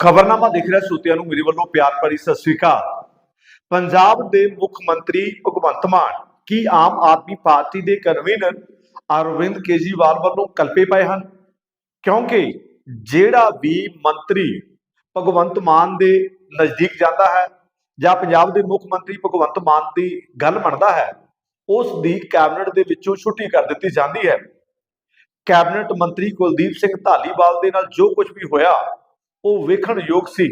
ਖਬਰਨਾਮਾ ਦੇਖ ਰਿਹਾ ਸਰੋਤਿਆਂ ਨੂੰ ਮੇਰੇ ਵੱਲੋਂ ਪਿਆਰ ਭਰੀ ਸਤਿ ਸ੍ਰੀ ਅਕਾਲ। ਪੰਜਾਬ ਦੇ ਮੁੱਖ ਮੰਤਰੀ ਭਗਵੰਤ ਮਾਨ, ਕੀ ਆਮ ਆਦਮੀ ਪਾਰਟੀ ਦੇ ਕਨਵੀਨਰ ਅਰਵਿੰਦ ਕੇਜਰੀਵਾਲ ਵੱਲੋਂ ਕਲਪੇ ਪਏ ਹਨ? ਕਿਉਂਕਿ ਜਿਹੜਾ ਵੀ ਮੰਤਰੀ ਭਗਵੰਤ ਮਾਨ ਦੇ ਨਜ਼ਦੀਕ ਜਾਂਦਾ ਹੈ ਜਾਂ ਪੰਜਾਬ ਦੇ ਮੁੱਖ ਮੰਤਰੀ ਭਗਵੰਤ ਮਾਨ ਦੀ ਗੱਲ ਮੰਨਦਾ ਹੈ, ਉਸ ਦੀ ਕੈਬਨਿਟ ਦੇ ਵਿੱਚੋਂ ਛੁੱਟੀ ਕਰ ਦਿੱਤੀ ਜਾਂਦੀ ਹੈ। ਕੈਬਨਿਟ ਮੰਤਰੀ ਕੁਲਦੀਪ ਸਿੰਘ ਧਾਲੀਵਾਲ ਦੇ ਨਾਲ ਜੋ ਕੁਝ ਵੀ ਹੋਇਆ ਉਹ ਵੇਖਣ ਯੋਗ ਸੀ।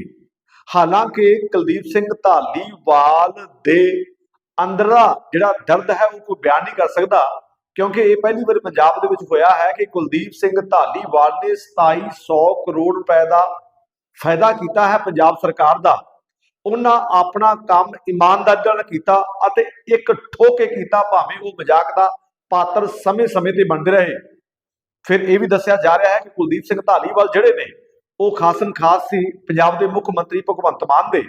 ਹਾਲਾਂਕਿ ਕੁਲਦੀਪ ਸਿੰਘ ਧਾਲੀਵਾਲ ਦੇ ਅੰਦਰਲਾ ਜਿਹੜਾ ਦਰਦ ਹੈ ਉਹ ਕੋਈ ਬਿਆਨ ਨਹੀਂ ਕਰ ਸਕਦਾ, ਕਿਉਂਕਿ ਇਹ ਪਹਿਲੀ ਵਾਰ ਪੰਜਾਬ ਦੇ ਵਿੱਚ ਹੋਇਆ ਹੈ ਕਿ ਕੁਲਦੀਪ ਸਿੰਘ ਧਾਲੀਵਾਲ ਨੇ 2700 ਕਰੋੜ ਰੁਪਏ ਦਾ ਫਾਇਦਾ ਕੀਤਾ ਹੈ ਪੰਜਾਬ ਸਰਕਾਰ ਦਾ। ਉਹਨਾਂ ਆਪਣਾ ਕੰਮ ਇਮਾਨਦਾਰੀ ਨਾਲ ਕੀਤਾ ਅਤੇ ਇੱਕ ਠੋਕੇ ਕੀਤਾ, ਭਾਵੇਂ ਉਹ ਮਜ਼ਾਕ ਦਾ ਪਾਤਰ ਸਮੇਂ-ਸਮੇਂ ਤੇ ਬਣਦੇ ਰਹੇ। ਫਿਰ ਇਹ ਵੀ ਦੱਸਿਆ ਜਾ ਰਿਹਾ ਹੈ ਕਿ ਕੁਲਦੀਪ ਸਿੰਘ ਧਾਲੀਵਾਲ ਜਿਹੜੇ ਨੇ ਉਹ ਖਾਸਨ ਖਾਸ ਸੀ, ਪੰਜਾਬ ਦੇ ਮੁੱਖ ਮੰਤਰੀ ਭਗਵੰਤ ਮਾਨ ਦੇ।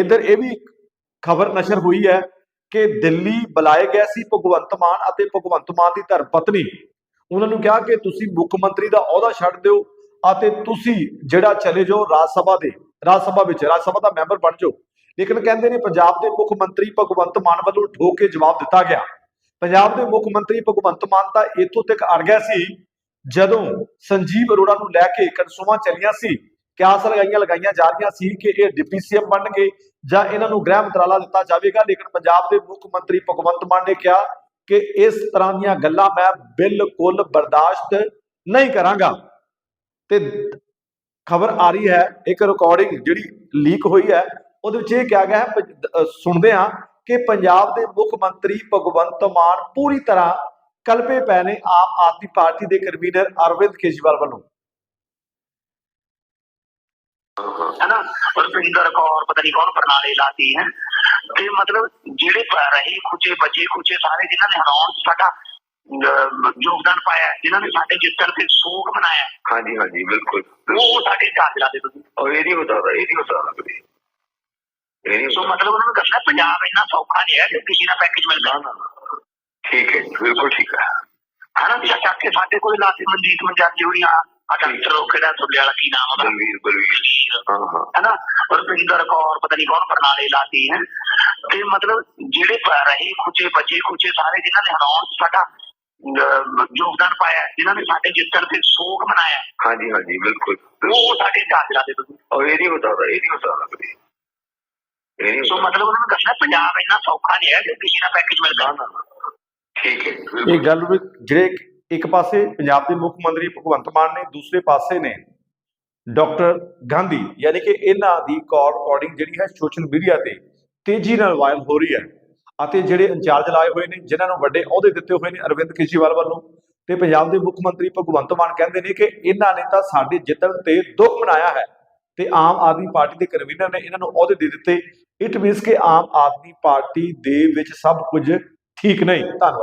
ਇਧਰ ਇਹ ਵੀ ਖਬਰ ਨਸ਼ਰ ਹੋਈ ਹੈ ਕਿ ਦਿੱਲੀ ਬੁਲਾਏ ਗਏ ਸੀ ਭਗਵੰਤ ਮਾਨ ਅਤੇ ਭਗਵੰਤ ਮਾਨ ਦੀ ਧਰਮ ਪਤਨੀ। ਉਹਨਾਂ ਨੂੰ ਕਿਹਾ ਕਿ ਤੁਸੀਂ ਮੁੱਖ ਮੰਤਰੀ ਦਾ ਅਹੁਦਾ ਛੱਡ ਦਿਓ ਅਤੇ ਤੁਸੀਂ ਜਿਹੜਾ ਚਲੇ ਜਾਓ ਰਾਜ ਸਭਾ ਦੇ, ਰਾਜ ਸਭਾ ਵਿੱਚ, ਰਾਜ ਸਭਾ ਦਾ ਮੈਂਬਰ ਬਣ ਜਾਓ। ਲੇਕਿਨ ਕਹਿੰਦੇ ਨੇ ਪੰਜਾਬ ਦੇ ਮੁੱਖ ਮੰਤਰੀ ਭਗਵੰਤ ਮਾਨ ਵੱਲੋਂ ਠੋਕ ਕੇ ਜਵਾਬ ਦਿੱਤਾ ਗਿਆ। ਪੰਜਾਬ ਦੇ ਮੁੱਖ ਮੰਤਰੀ ਭਗਵੰਤ ਮਾਨ ਤਾਂ ਇੱਥੋਂ ਤੱਕ ਅੜ ਗਿਆ ਸੀ ਜਦੋਂ ਸੰਜੀਵ ਅਰੋੜਾ ਨੂੰ ਲੈ ਕੇ ਕਨਸੂਆਂ ਚੱਲੀਆਂ ਸੀ, ਕਿਆਸ ਲਗਾਈਆਂ ਲਗਾਈਆਂ ਜਾ ਰਹੀਆਂ ਸੀ ਕਿ ਇਹ ਡਿਪਟੀ ਸੀਐਮ ਬਣਨਗੇ ਜਾਂ ਇਹਨਾਂ ਨੂੰ ਗ੍ਰਹਿ ਮੰਤਰਾਲਾ ਦਿੱਤਾ ਜਾਵੇਗਾ, ਲੇਕਿਨ ਪੰਜਾਬ ਦੇ ਮੁੱਖ ਮੰਤਰੀ ਭਗਵੰਤ ਮਾਨ ਨੇ ਕਿਹਾ ਕਿ ਇਸ ਤਰ੍ਹਾਂ ਦੀਆਂ ਗੱਲਾਂ ਮੈਂ ਬਿਲਕੁਲ ਬਰਦਾਸ਼ਤ ਨਹੀਂ ਕਰਾਂਗਾ। ਤੇ ਖਬਰ ਆ ਰਹੀ ਹੈ, ਇੱਕ ਰਿਕਾਰਡਿੰਗ ਜਿਹੜੀ ਲੀਕ ਹੋਈ ਹੈ, ਉਹਦੇ ਵਿੱਚ ਇਹ ਕਿਹਾ ਗਿਆ ਹੈ ਸੁਣਦੇ ਹਾਂ ਕਿ ਪੰਜਾਬ ਦੇ ਮੁੱਖ ਮੰਤਰੀ ਭਗਵੰਤ ਮਾਨ ਪੂਰੀ ਤਰ੍ਹਾਂ ਕਲਪੇ ਪੈ ਨੇ ਆਮ ਆਦਮੀ ਪਾਰਟੀ ਦੇ ਕਨਵੀਨਰ ਅਰਵਿੰਦ ਕੇਜਵਾਲ ਵੱਲੋਂ। ਹੈਨਾ ਰੁਪਿੰਦਰ ਕੌਰ ਪਤਾ ਨਹੀਂ ਕੌਣ ਪ੍ਰਣਾਲੇ ਲਾਤੀ ਹੈ? ਤੇ ਮਤਲਬ ਜਿਹੜੇ ਰਹੀ ਖੁਚੇ ਬਚੇ ਖੁਚੇ ਸਾਰੇ ਜਿਨ੍ਹਾਂ ਨੇ ਹਰਾਉਣ ਸਾਡਾ ਯੋਗਦਾਨ ਪਾਇਆ ਜਿਨ੍ਹਾਂ ਨੇ ਸਾਡੇ ਜਿੱਤਣ ਤੇ ਸੋਗ ਮਨਾਇਆ। ਹਾਂਜੀ ਹਾਂਜੀ ਬਿਲਕੁਲ। ਉਹ ਸਾਡੇ ਚਾਚਲਾ ਦੇ ਤੁਸੀਂ। ਉਹ ਇਹਦੀ ਬਤਾਦਾ ਇਹਦੀ ਬਤਾਦਾ ਤੁਸੀਂ ਸੋ ਮਤਲਬ ਉਹਨਾਂ ਨੂੰ ਕਰਨਾ ਪੰਜਾਬ ਇੰਨਾ ਸੌਖਾ ਨਹੀਂ ਹੈ ਕਿ ਕਿਸੇ ਨਾਲ ਪੈਕੇਜ ਮਿਲ ਜਾਣਾ। ना ना ठीक है जी, बिल्कुल ठीक है ਹਨਾ ਜਾਂ ਚੱਕ ਕੇ ਸਾਡੇ ਕੋਲ ਲਾਤੇ ਮਨਜੀਤ ਮਜਾਜੀ ਹੋਣੀਆਂ ਆ ਡਾਕਟਰ ਉਹ ਕਿਹੜਾ ਤੁਹਾਡੇ ਵਾਲਾ ਕੀ ਨਾਮ ਉਹਦਾ बलवीर बलवीर हाँ हाँ है ना और सुंदर कौर पता नहीं कौन प्रणाली लाती है ਤੇ ਮਤਲਬ ਜਿਹੜੇ ਪ- ਰਹੇ ਖੁਚੇ ਬਚੇ ਖੁਚੇ ਸਾਰੇ ਜਿਨ੍ਹਾਂ ਨੇ ਹਰਾਉਣ 'ਚ ਸਾਡਾ ਅਹ, ਯੋਗਦਾਨ ਪਾਇਆ ਹੈ, ਜਿਨ੍ਹਾਂ ਨੇ ਸਾਡੇ ਜਿੱਤਣ ਤੇ ਸੋਗ ਮਨਾਇਆ ਹੈ, हाँ जी हाँ जी बिल्कुल ਉਹ बिल्कुल ਸਾਡੇ ਚਾਹ ਲਾ ਦੇ ਤੁਸੀਂ और ये नहीं बता रहा ये नहीं बता रहा कभी ये नहीं ਸੋ बता ਮਤਲਬ ਉਹਨਾਂ ਨੂੰ ਦੱਸਣਾ ਪੰਜਾਬ ਇੰਨਾ ਸੌਖਾ ਨਹੀਂ ਹੈ ਕਿ ਕਿਸੇ ਦਾ ਪੈਕੇਜ ਮਿਲ ना ਜਾਂਦਾ ना ਇਹ ਗੱਲ ਵੀ ਜਿਹੜੇ ਇੱਕ ਪਾਸੇ ਪੰਜਾਬ ਦੇ ਮੁੱਖ ਮੰਤਰੀ ਭਗਵੰਤ ਮਾਨ ਨੇ, ਦੂਸਰੇ ਪਾਸੇ ਨੇ ਡਾਕਟਰ ਗਾਂਧੀ, ਯਾਨੀ ਕਿ ਇਹਨਾਂ ਦੀ ਕਾਲ ਕੋਡਿੰਗ ਜਿਹੜੀ ਹੈ ਸੋਸ਼ਲ ਮੀਡੀਆ ਤੇ ਤੇਜ਼ੀ ਨਾਲ ਵਾਇਰਲ ਹੋ ਰਹੀ ਹੈ। ਅਤੇ ਜਿਹੜੇ ਇੰਚਾਰਜ ਲਾਏ ਹੋਏ ਨੇ, ਜਿਨ੍ਹਾਂ ਨੂੰ ਵੱਡੇ ਅਹੁਦੇ ਦਿੱਤੇ ਹੋਏ ਨੇ ਅਰਵਿੰਦ ਕੇਜਰੀਵਾਲ ਵੱਲੋਂ, ਤੇ ਪੰਜਾਬ ਦੇ ਮੁੱਖ ਮੰਤਰੀ ਭਗਵੰਤ ਮਾਨ ਕਹਿੰਦੇ ਨੇ ਕਿ ਇਹਨਾਂ ਨੇ ਤਾਂ ਸਾਡੇ ਜਿੱਤਣ ਤੇ ਦੁੱਖ ਮਨਾਇਆ ਹੈ ਤੇ ਆਮ ਆਦਮੀ ਪਾਰਟੀ ਦੇ ਕਨਵੀਨਰ ਨੇ ਇਹਨਾਂ ਨੂੰ ਅਹੁਦੇ ਦੇ ਦਿੱਤੇ। ਇਟ ਮੀਨਸ ਕਿ ਆਮ ਆਦਮੀ ਪਾਰਟੀ ਦੇ ਵਿੱਚ ਸਭ ਕੁਝ ਠੀਕ ਨਹੀਂ। ਧੰਨਵਾਦ।